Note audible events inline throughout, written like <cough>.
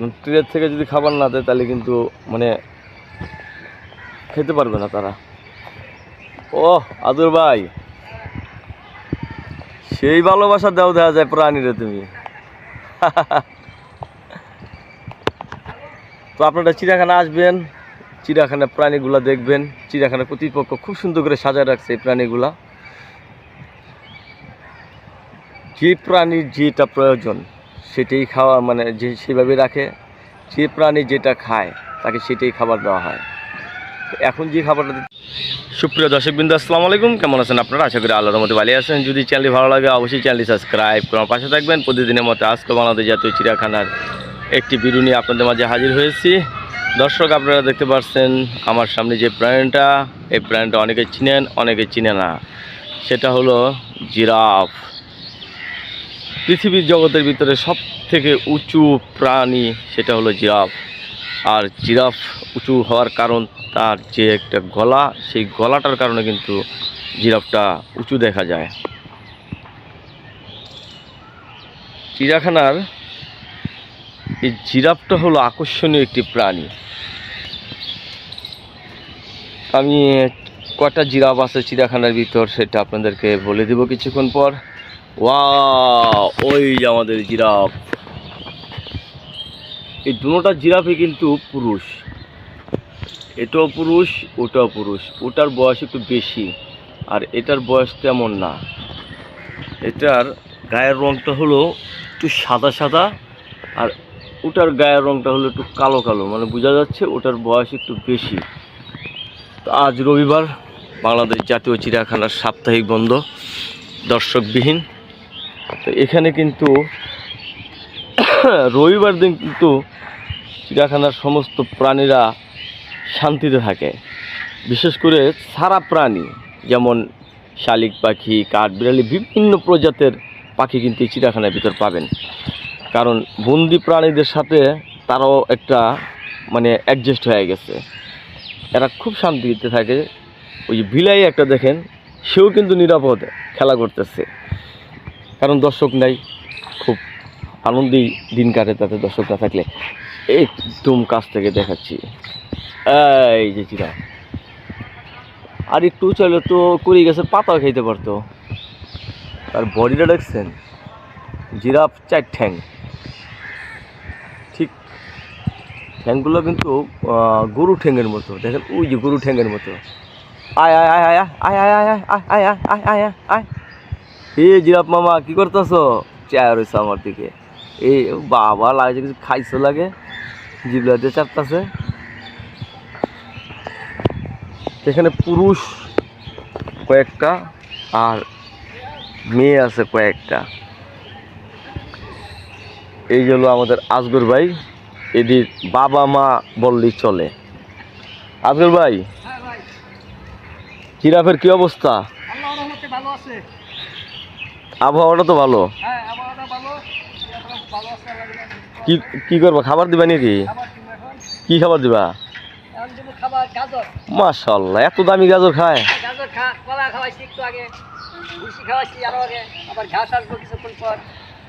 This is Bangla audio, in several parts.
কারণ ট্রেনের থেকে যদি খাবার না দেয়, তাহলে কিন্তু মানে খেতে পারবে না তারা। ও আদুর ভাই, সেই ভালোবাসা দেও দেওয়া যায় প্রাণীরে তুমি। <laughs> তো আপনারা চিড়িয়াখানা আসবেন চিড়িয়াখানা প্রাণীগুলা দেখবেন। চিড়িয়াখানা কর্তৃপক্ষ খুব সুন্দর করে সাজায় রাখছে এই প্রাণীগুলা। যে প্রাণীর যেটা প্রয়োজন। সেটাই খাওয়া মানে যে সেভাবে রাখে, যে প্রাণী যেটা খায়, তাকে সেটাই খাবার দেওয়া হয়। এখন যে খাবারটা সুপ্রিয় দর্শকবৃন্দ, আসসালামু আলাইকুম। কেমন আছেন আপনারা? আশা করি আল্লাহর মধ্যে ভালো আছেন। যদি চ্যানেলটি ভালো লাগে, অবশ্যই চ্যানেলটি সাবস্ক্রাইব করে পাশে থাকবেন। প্রতিদিনের মতো আজকে বাংলাদেশ জাতীয় চিড়িয়াখানার একটি ভিডিও নিয়ে আপনাদের মাঝে হাজির হয়েছি। দর্শক, আপনারা দেখতে পাচ্ছেন আমার সামনে যে প্রাণীটা, এই প্রাণীটা অনেকে চিনেন, অনেকে চিনে না। সেটা হলো জিরাফ। পৃথিবীর জগতের ভিতরে সব থেকে উঁচু প্রাণী সেটা হলো জিরাফ। আর জিরাফ উঁচু হওয়ার কারণ তার যে একটা গলা, সেই গলাটার কারণে কিন্তু জিরাফটা উঁচু দেখা যায়। চিড়িয়াখানার এই জিরাফটা হলো আকর্ষণীয় একটি প্রাণী। আমি কটা জিরাফ আছে চিড়িয়াখানার ভিতর সেটা আপনাদেরকে বলে দেব কিছুক্ষণ পর। ওয়া ওই যে আমাদের জিরাফ। এই দুটোটা জিরাফই কিন্তু পুরুষ। এটাও পুরুষ, ওটাও পুরুষ। ওটার বয়স একটু বেশি, আর এটার বয়স তেমন না। এটার গায়ের রঙটা হলো একটু সাদা সাদা, আর ওটার গায়ের রঙটা হলো একটু কালো কালো। মানে বোঝা যাচ্ছে ওটার বয়স একটু বেশি। তো আজ রবিবার বাংলাদেশ জাতীয় চিড়িয়াখানার সাপ্তাহিক বন্ধ। দর্শকবিহীন এখানে কিন্তু রবিবার দিন কিন্তু চিড়িয়াখানার সমস্ত প্রাণীরা শান্তিতে থাকে। বিশেষ করে সারা প্রাণী, যেমন শালিক পাখি কাঠবিড়ালি বিভিন্ন প্রজাতের পাখি কিন্তু এই চিড়িয়াখানার ভিতর পাবেন। কারণ বন্দি প্রাণীদের সাথে তারাও একটা মানে অ্যাডজাস্ট হয়ে গেছে। এরা খুব শান্তিতে থাকে। ওই যে বিলাই একটা দেখেন, সেও কিন্তু নিরাপদ খেলা করতেছে। কারণ দর্শক নাই খুব আনন্দেই দিন কাটে তাতে দর্শক না থাকলে একদম কাছ থেকে দেখাচ্ছি এই যে চিরা আর একটু চলে তো কুড়ি গাছের পাতাও খেতে পারতো আর বডিটা দেখছেন জিরাফ চার ঠ্যাং ঠিক ঠ্যাংগুলো কিন্তু গরু ঠ্যাংয়ের মতো দেখেন ওই যে গরু ঠ্যাংয়ের মতো আয় আয় আয় আয় আয় আয় আয় আয় আয় আয় আয় আয় আয় আয় হে জিরাফ মামা, কি করতেছো? চেয়ার রয়েছে আমার দিকে। এই বাবা লাগে কিছু খাইছো লাগে? জিবলা দিয়ে চাপতাছে। এখানে পুরুষ কয়েকটা আর মেয়ে আছে কয়েকটা। এই হলো আমাদের আজগর ভাই। এদের বাবা মা বললেই চলে। আজগর ভাই, জিরাফের কি অবস্থা? ভালো আছে। আবহাওয়াটা তো ভালো। কি কি করবা খাবার দিবা নাকি? কি খাবার দিবা? মাশাল্লাহ এত দামি গাজর খায়।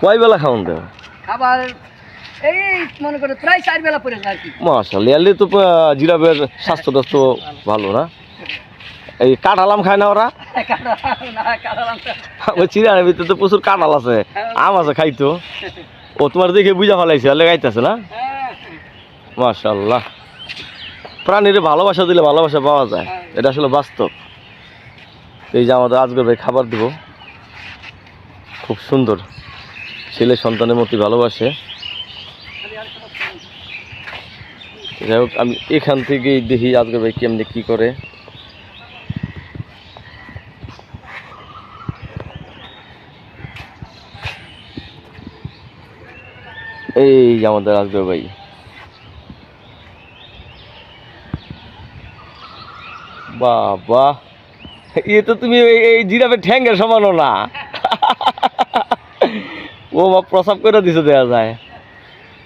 কয় বেলা খাওন তো? খাবার এই মনে তো জিরাবের স্বাস্থ্য ভালো না? এই কাঁঠালাম খায় না ওরা? <laughs> <laughs> ওই চিরানের ভিতরে তো প্রচুর কাঁঠাল আছে। আম আছে খাইতো। ও তোমার দেখে বুঝা ফেলাইছে হলে গাইতেছে না? হ্যাঁ। মাশাল্লাহ প্রাণীর ভালোবাসা দিলে ভালোবাসা পাওয়া যায়। এটা আসলে বাস্তব। এই যে আমাদের আজকের ভাই খাবার দিব। খুব সুন্দর। ছেলে সন্তানের মতো ভালোবাসে। যাই হোক আমি এখান থেকেই দেখি আজকের ভাই কেমনি কি করে। এই আমাদের আজকের ভাই। বাবা, এ তো তুমি এই- জিরাফের ঠ্যাঙ্গের সমানও না। ও বা প্রসাব করে দিছে দেখা যায়।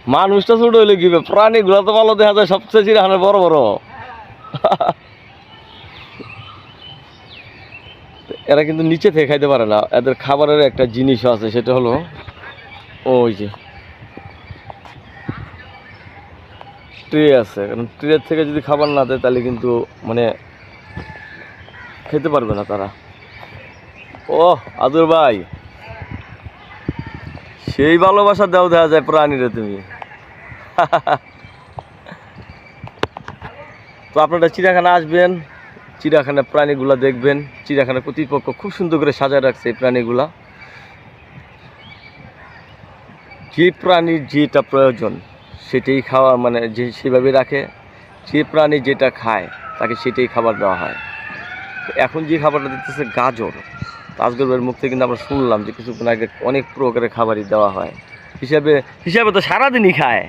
মানুষটা ছোট হইলে কি প্রাণীগুলো তো ভালো দেখা যায়, সবচেয়ে চিরাখানের বড় বড়। এরা কিন্তু নিচে থেকে খাইতে পারে না। এদের খাবারের একটা জিনিস আছে, সেটা হলো, ওই যে ট্রে আছে। কারণ ট্রের থেকে যদি খাবার না দেয়, তাহলে কিন্তু মানে খেতে পারবে না তারা। ও আদুর ভাই। সেই ভালোবাসা দাও দেওয়া যায় প্রাণীরা তুমি। <laughs> তো আপনারা চিড়িয়াখানা আসবেন, চিড়িয়াখানা প্রাণীগুলা দেখবেন। চিড়িয়াখানা কর্তৃপক্ষ খুব সুন্দর করে সাজায় রাখছে এই প্রাণীগুলা। যে প্রাণীর যেটা প্রয়োজন। সেটাই খাওয়া মানে যে সেভাবে রাখে যে প্রাণী যেটা খায় তাকে সেটাই খাবার দেওয়া হয়। এখন যে খাবারটা দিতেছে গাজর তাজগরের মুখ থেকে কিন্তু আমরা শুনলাম যে কিছুক্ষণ আগে অনেক প্রকারের খাবারই দেওয়া হয়। হিসাবে হিসাবে তো সারাদিনই খায়।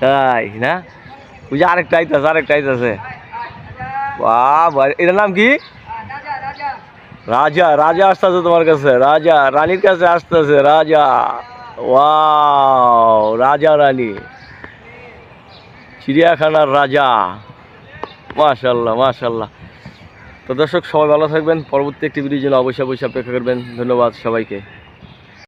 তাই না? ওই যে আরেকটা আইতাছে আরেকটা আইতাছে। বাহ, এটার নাম কি? রাজা রাজা আসতেছে তোমার কাছে, রাজা, রানীর কাছে আসতে আছে রাজা। ওয়াও, রাজা রানী। চিড়িয়াখানার রাজা। মাশাল্লাহ মাশাল্লাহ তো দর্শক, সবাই ভালো থাকবেন। পরবর্তী একটি ভিডিওর জন্য অবশ্যই অবশ্যই অপেক্ষা করবেন। ধন্যবাদ সবাইকে।